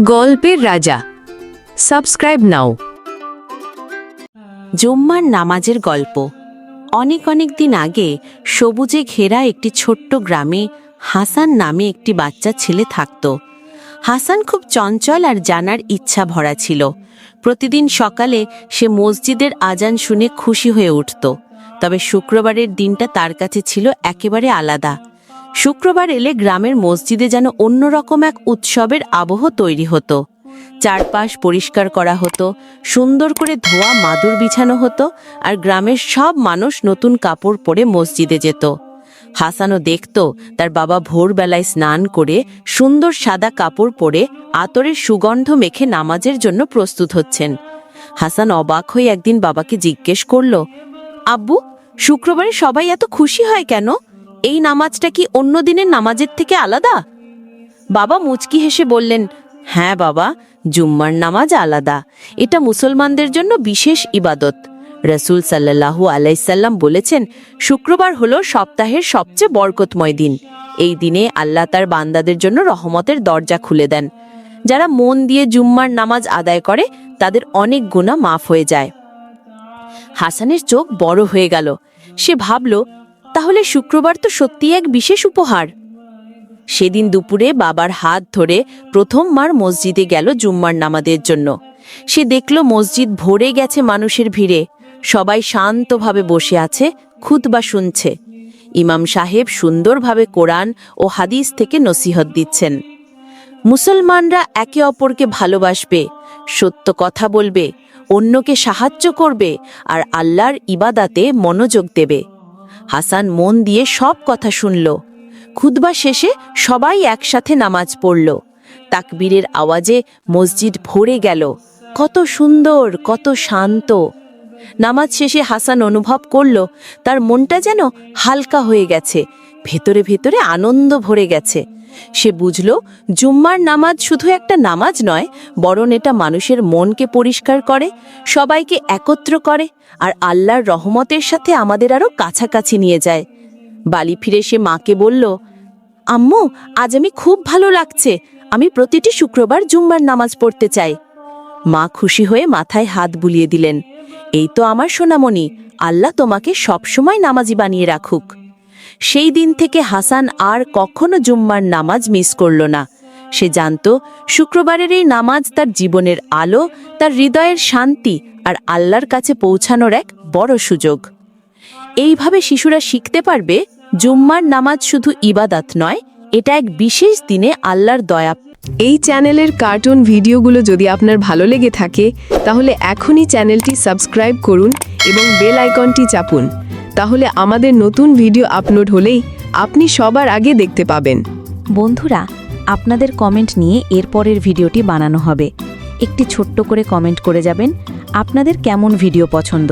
গল্পের রাজা। সাবস্ক্রাইব নাও জুম্মার নামাজের গল্প। অনেক অনেক দিন আগে সবুজে ঘেরা একটি ছোট্ট গ্রামে হাসান নামে একটি বাচ্চা ছেলে থাকত। হাসান খুব চঞ্চল আর জানার ইচ্ছা ভরা ছিল। প্রতিদিন সকালে সে মসজিদের আজান শুনে খুশি হয়ে উঠত। তবে শুক্রবারের দিনটা তার কাছে ছিল একেবারে আলাদা। শুক্রবার এলে গ্রামের মসজিদে যেন অন্যরকম এক উৎসবের আবহ তৈরি হতো। চারপাশ পরিষ্কার করা হতো, সুন্দর করে ধোয়া, মাদুর বিছানো হতো আর গ্রামের সব মানুষ নতুন কাপড় পরে মসজিদে যেত। হাসানও দেখত তার বাবা ভোরবেলায় স্নান করে সুন্দর সাদা কাপড় পরে আতরের সুগন্ধ মেখে নামাজের জন্য প্রস্তুত হচ্ছেন। হাসান অবাক হয়ে একদিন বাবাকে জিজ্ঞেস করল, আব্বু, শুক্রবারে সবাই এত খুশি হয় কেন? এই নামাজটা কি অন্য দিনের নামাজের থেকে আলাদা? বাবা মুচকি হেসে বললেন হ্যাঁ বাবা, জুম্মার নামাজ আলাদা। এটা মুসলমানদের জন্য বিশেষ ইবাদত। রসুল সাল্লাহু আলাইসাল্লাম বলেছেন, শুক্রবার হলো সপ্তাহের সবচেয়ে বরকতময় দিন। এই দিনে আল্লাহ তার বান্দাদের জন্য রহমতের দরজা খুলে দেন। যারা মন দিয়ে জুম্মার নামাজ আদায় করে, তাদের অনেক গুণা মাফ হয়ে যায়। হাসানের চোখ বড় হয়ে গেল। সে ভাবল তাহলে শুক্রবার তো সত্যি এক বিশেষ উপহার। সেদিন দুপুরে বাবার হাত ধরে প্রথমবার মসজিদে গেল জুম্মার নামাজের জন্য। সে দেখল মসজিদ ভরে গেছে মানুষের ভিড়ে। সবাই শান্তভাবে বসে আছে, খুতবা শুনছে। ইমাম সাহেব সুন্দরভাবে কোরআন ও হাদিস থেকে নসিহত দিচ্ছেন। মুসলমানরা একে অপরকে ভালোবাসবে, সত্য কথা বলবে, অন্যকে সাহায্য করবে আর আল্লাহর ইবাদাতে মনোযোগ দেবে। হাসান মন দিয়ে সব কথা শুনল। খুদবা শেষে সবাই একসাথে নামাজ পড়ল। তাকবীরের আওয়াজে মসজিদ ভরে গেল। কত সুন্দর, কত শান্ত। নামাজ শেষে হাসান অনুভব করল, তার মনটা যেন হালকা হয়ে গেছে। ভেতরে ভেতরে আনন্দ ভরে গেছে। সে বুঝল, জুম্মার নামাজ শুধু একটা নামাজ নয়, বরং এটা মানুষের মনকে পরিষ্কার করে, সবাইকে একত্র করে, আর আল্লাহর রহমতের সাথে আমাদের আরও কাছাকাছি নিয়ে যায়। বালি ফিরে সে মাকে বলল, আম্মু, আজ আমি খুব ভালো লাগছে। আমি প্রতিটি শুক্রবার জুম্মার নামাজ পড়তে চাই। মা খুশি হয়ে মাথায় হাত বুলিয়ে দিলেন, এই তো আমার সোনামণি, আল্লাহ তোমাকে সবসময় নামাজি বানিয়ে রাখুক। সেই দিন থেকে হাসান আর কখনো জুম্মার নামাজ মিস করল না। সে জানত, শুক্রবারের এই নামাজ তার জীবনের আলো, তার হৃদয়ের শান্তি আর আল্লাহর কাছে পৌঁছানোর এক বড় সুযোগ। এইভাবে শিশুরা শিখতে পারবে, জুম্মার নামাজ শুধু ইবাদাত নয়, এটা এক বিশেষ দিনে আল্লাহর দয়া। এই চ্যানেলের কার্টুন ভিডিওগুলো যদি আপনার ভালো লেগে থাকে, তাহলে এখনই চ্যানেলটি সাবস্ক্রাইব করুন এবং বেল আইকনটি চাপুন। তাহলে আমাদের নতুন ভিডিও আপলোড হলেই আপনি সবার আগে দেখতে পাবেন। বন্ধুরা, আপনাদের কমেন্ট নিয়ে এরপরের ভিডিওটি বানানো হবে। একটি ছোট্ট করে কমেন্ট করে যাবেন, আপনাদের কেমন ভিডিও পছন্দ?